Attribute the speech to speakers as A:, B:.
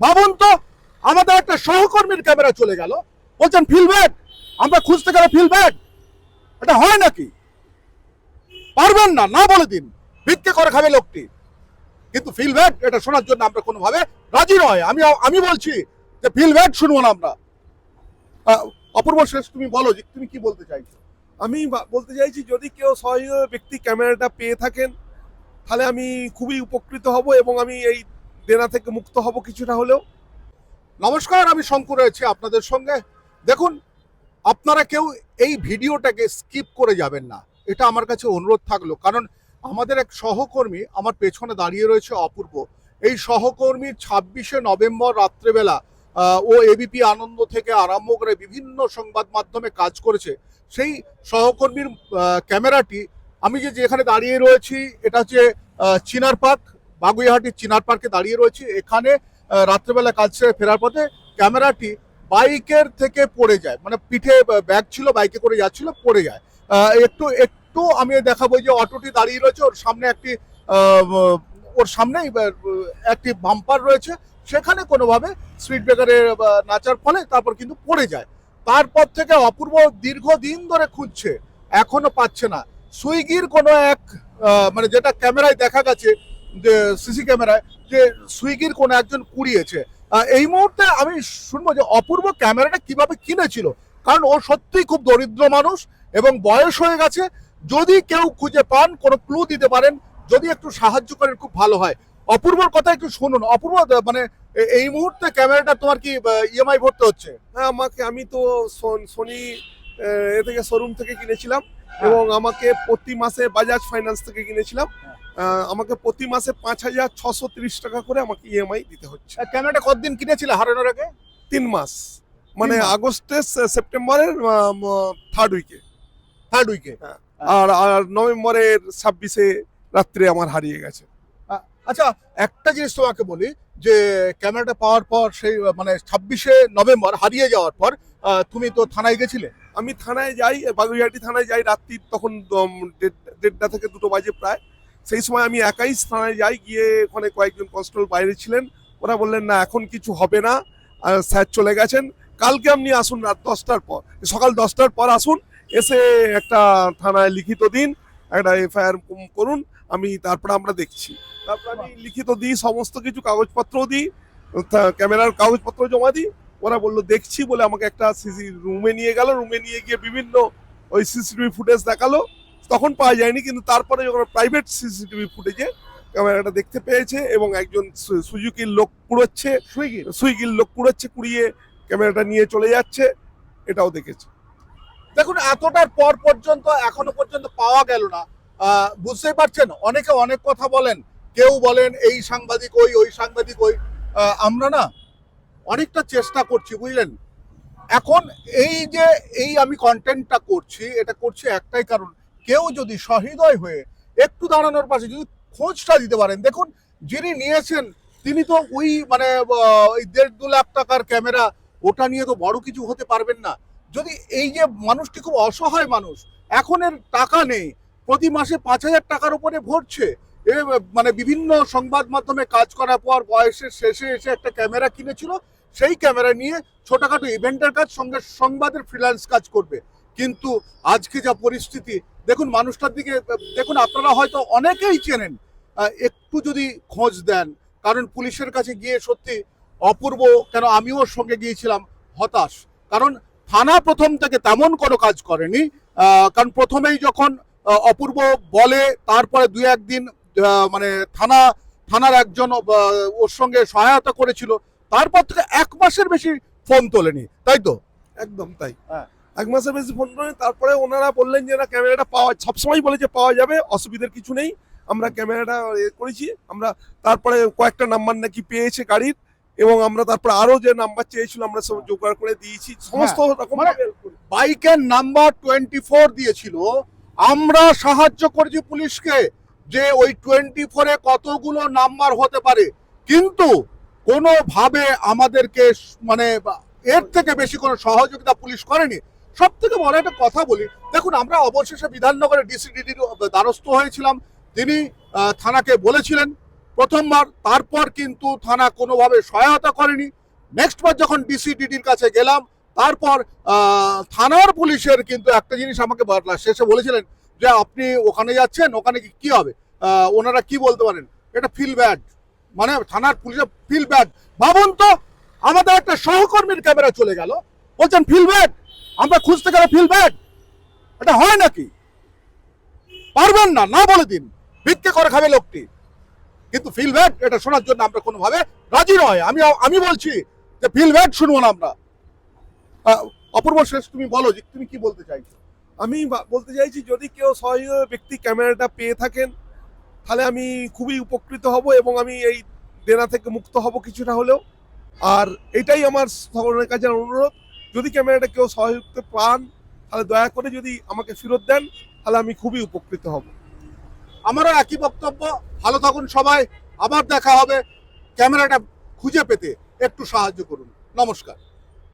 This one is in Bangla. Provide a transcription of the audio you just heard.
A: ভাবুন তো, আমাদের একটা সহকর্মীর ক্যামেরা চলে গেল। বলছেন ফিলব্যাক আমরা খুঁজতে গেলে ফিলব্যাক এটা হয় নাকি? পারবেন না না বলে দিন। ভিক্ষে করে খাবে লোকটি। কিন্তু ফিলব্যাক এটা শোনার জন্য আমরা কোনোভাবে রাজি নয়। আমি আমি বলছি যে ফিলব্যাক শুনব না আমরা। অপূর্ব শেষ, তুমি বলো যে, তুমি কি বলতে চাইছো?
B: আমি বলতে চাইছি, যদি কেউ সহযোগী ব্যক্তি ক্যামেরাটা পেয়ে থাকেন, তাহলে আমি খুবই উপকৃত হব এবং আমি এই দেনা থেকে মুক্ত হব কিছুটা হলেও।
A: নমস্কার, আমি শঙ্কর রয়েছি আপনাদের সঙ্গে। দেখুন, আপনারা কেউ এই ভিডিওটাকে স্কিপ করে যাবেন না। এটা আমার কাছে অনুরোধ থাকল, কারণ আমাদের এক সহকর্মী আমার পেছনে দাঁড়িয়ে রয়েছে অপূর্ব। এই সহকর্মী ছাব্বিশে নভেম্বর রাত্রেবেলা ও এবিপি আনন্দ থেকে আরম্ভ করে বিভিন্ন সংবাদ মাধ্যমে কাজ করেছে। সেই সহকর্মীর ক্যামেরাটি, আমি যে যেখানে দাঁড়িয়ে রয়েছি, এটা হচ্ছে চিনার পার্ক। বাগুইহাটির চিনার পার্কে দাঁড়িয়ে রয়েছি। এখানে রাত্রেবেলা কাজ সেরে ফেরার পথে ক্যামেরাটি বাইকের থেকে পড়ে যায়। মানে পিঠে ব্যাগ ছিল, বাইকে করে যাচ্ছিল, পড়ে যায়। একটু একটু আমি দেখাবো যে অটোটি দাঁড়িয়ে রয়েছে। ওর সামনে একটি ওর সামনেই একটি বাম্পার রয়েছে। সেখানে কোনোভাবে স্পিড ব্রেকারে নাচার ফলে তারপর কিন্তু পড়ে যায়। তারপর থেকে অপূর্ব দীর্ঘদিন ধরে খুঁজছে। এখনও পাচ্ছে না। সুইগির কোনো এক মানে যেটা ক্যামেরায় দেখা গেছে যে সিসি ক্যামেরায় যে সুইগির কোনো একজন কুড়িয়েছে। এই মুহূর্তে আমি শুনব যে অপূর্ব ক্যামেরাটা কীভাবে কিনেছিল। কারণ ও সত্যিই খুব দরিদ্র মানুষ এবং বয়স হয়ে গেছে। যদি কেউ খুঁজে পান, কোনো ক্লু দিতে পারেন, যদি একটু সাহায্য করেন, খুব ভালো হয়। অপূর্বর কথা একটু শুনুন। অপূর্ব মানে এই মুহূর্তে ক্যামেরাটা তোমার কি ইএমআই ভরতে হচ্ছে?
B: হ্যাঁ আমাকে আমি তো সোনি এ থেকে শোরুম থেকে কিনেছিলাম। এবং আমাকে প্রতি মাসে বাজাজ ফাইন্যান্স থেকে কিনেছিলাম। আমাকে প্রতি মাসে পাঁচ হাজার ছশো তিরিশ টাকা করে আমাকে ইএমআই দিতে হচ্ছে।
A: ক্যামেরাটা কতদিন কিনেছিলে হারানোর আগে?
B: তিন মাস। মানে। আগস্টের সেপ্টেম্বরের থার্ড উইকে
A: থার্ড উইকে
B: আর আর নভেম্বরের ছাব্বিশে রাত্রে আমার হারিয়ে গেছে।
A: আচ্ছা একটা জিনিস তোমাকে বলি যে ক্যামেরাটা পাওয়ার পর সেই মানে ছাব্বিশে নভেম্বর হারিয়ে যাওয়ার পর তুমি তো থানায় গেছিলে?
B: আমি থানায় যাই বাগুইহাটি থানায় যাই রাত্রি তখন দেড়- দেড়টা থেকে দুটো বাজে প্রায়। সেই সময় আমি একাই থানায় যাই, গিয়ে ওখানে কয়েকজন কনস্টেবল বাইরে ছিলেন। ওরা বললেন, না, এখন কিছু হবে না। স্যার চলে গেছেন। কালকে আপনি আসুন রাত দশটার পর, সকাল দশটার পর আসুন, এসে একটা থানায় লিখিত দিন, একটা এফআইআর করুন, আমি তারপরে আমরা দেখছি। তারপর আমি লিখিত দিই, সমস্ত কিছু কাগজপত্র দিই ক্যামেরার কাগজপত্র জমা দিই ওরা বলল দেখছি বলে আমাকে একটা সিসি রুমে নিয়ে গেল। রুমে নিয়ে গিয়ে বিভিন্ন ওই সিসিটিভি ফুটেজ দেখাল। তখন পাওয়া যায়নি কিন্তু তারপরে যখন প্রাইভেট সিসিটিভি ফুটেজে ক্যামেরাটা দেখতে পেয়েছে এবং একজন সুজুকির লোক কুড়োচ্ছে
A: সুইগি
B: সুইগির লোক কুড়োচ্ছে কুড়িয়ে ক্যামেরাটা নিয়ে চলে যাচ্ছে এটাও দেখেছে।
A: দেখুন এতটার পর পর্যন্ত এখনও পর্যন্ত পাওয়া গেল না। বুঝতেই পারছেন অনেকে অনেক কথা বলেন। কেউ বলেন এই সাংবাদিক ওই ওই সাংবাদিক ওই। আমরা না অনেকটা চেষ্টা করছি, বুঝলেন? এখন এই যে, এই আমি কন্টেন্টটা করছি, এটা করছি একটাই কারণ, কেউ যদি সহৃদয় হয়ে একটু দাঁড়ানোর পাশে যদি খোঁজটা দিতে পারেন, দেখুন যিনি নিয়েছেন, তিনি তো ওই মানে ওই দেড় দু লাখ টাকার ক্যামেরা, ওটা নিয়ে তো বড় কিছু হতে পারবেন না। যদি এই যে মানুষটি খুব অসহায় মানুষ এখন এর টাকা নেই, প্রতি মাসে পাঁচ হাজার টাকার উপরে ভরছে এ মানে বিভিন্ন সংবাদ মাধ্যমে কাজ করার পর বয়সের শেষে এসে একটা ক্যামেরা কিনেছিল। সেই ক্যামেরা নিয়ে ছোটখাটো ইভেন্টের কাজ, সঙ্গে সংবাদের ফ্রিল্যান্স কাজ করবে। কিন্তু আজকে যা পরিস্থিতি, দেখুন মানুষটার দিকে, দেখুন আপনারা হয়তো অনেকেই চেনেন একটু যদি খোঁজ দেন, কারণ পুলিশের কাছে গিয়ে সত্যি অপূর্ব কেন আমিও সঙ্গে গিয়েছিলাম, হতাশ। কারণ থানা প্রথম থেকে তেমন কোনো কাজ করেনি কারণ প্রথমেই যখন অপূর্ব বলে, তারপরে দু একদিন মানে থানা থানার একজন ওর সঙ্গে সহায়তা করেছিল। তারপর থেকে এক মাসের বেশি ফোন তোলেনি তাই তো?
B: একদম তাই।
A: হ্যাঁ।
B: এক মাসের বেশি ফোন করে তারপরে ওনারা বললেন যে না ক্যামেরাটা পাওয়া সবসময় বলে যে পাওয়া যাবে অসুবিধার কিছু নেই। আমরা ক্যামেরাটা এ করেছি। আমরা তারপরে কয়েকটা নাম্বার নাকি পেয়েছে গাড়ির এবং আমরা তারপরে আরও যে নাম্বার চেয়েছিল আমরা সব জোগাড় করে দিয়েছি। সমস্ত রকম
A: বাইকের নাম্বার টোয়েন্টি ফোর দিয়েছিল। আমরা সাহায্য করেছি পুলিশকে। যে ওই টোয়েন্টি ফোরে কতগুলো নাম্বার হতে পারে। কিন্তু কোনোভাবে আমাদেরকে মানে এর থেকে বেশি কোনো সহযোগিতা পুলিশ করেনি। সব থেকে বড় একটা কথা বলি, দেখুন আমরা অবশেষে বিধাননগরের ডিসিডিডির দ্বারস্থ হয়েছিলাম। তিনি থানাকে বলেছিলেন প্রথমবার, তারপর কিন্তু থানা কোনোভাবে সহায়তা করেনি। নেক্সট বার যখন ডিসিডিডির কাছে গেলাম, তারপর থানার পুলিশের কিন্তু একটা জিনিস আমাকে শেষে বলেছিলেন যে আপনি ওখানে যাচ্ছেন, ওখানে কি হবে? ওনারা কি বলতে পারেন? এটা ফিল ব্যাড মানে থানার পুলিশের ফিল ব্যাড ভাবুন তো, আমাদের একটা সহকর্মীর ক্যামেরা চলে গেল। বলছেন ফিল ব্যাড আমরা খুঁজতে গেলে ফিল ব্যাড এটা হয় নাকি? পারবেন না না বলে দিন। ভিক্ষে করে খাবে লোকটি। কিন্তু ফিল ব্যাড এটা শোনার জন্য আমরা কোনোভাবে রাজি নয়। আমি আমি বলছি যে ফিল ব্যাড শুনব না আমরা। অপূর্ব শেষ, তুমি বলো যে তুমি কি বলতে চাইছো?
B: আমি বলতে চাইছি, যদি কেউ সহযোগী ব্যক্তি ক্যামেরাটা পেয়ে থাকেন, তাহলে আমি খুবই উপকৃত হব এবং আমি এই দেনা থেকে মুক্ত হব কিছুটা হলেও। আর এটাই আমার সকলের কাছে অনুরোধ, যদি ক্যামেরাটা কেউ সহযোগিতা পান, তাহলে দয়া করে যদি আমাকে ফেরত দেন, তাহলে আমি খুবই উপকৃত হব।
A: আমারও একই বক্তব্য, ভালো থাকুন সবাই, আবার দেখা হবে। ক্যামেরাটা খুঁজে পেতে একটু সাহায্য করুন। নমস্কার।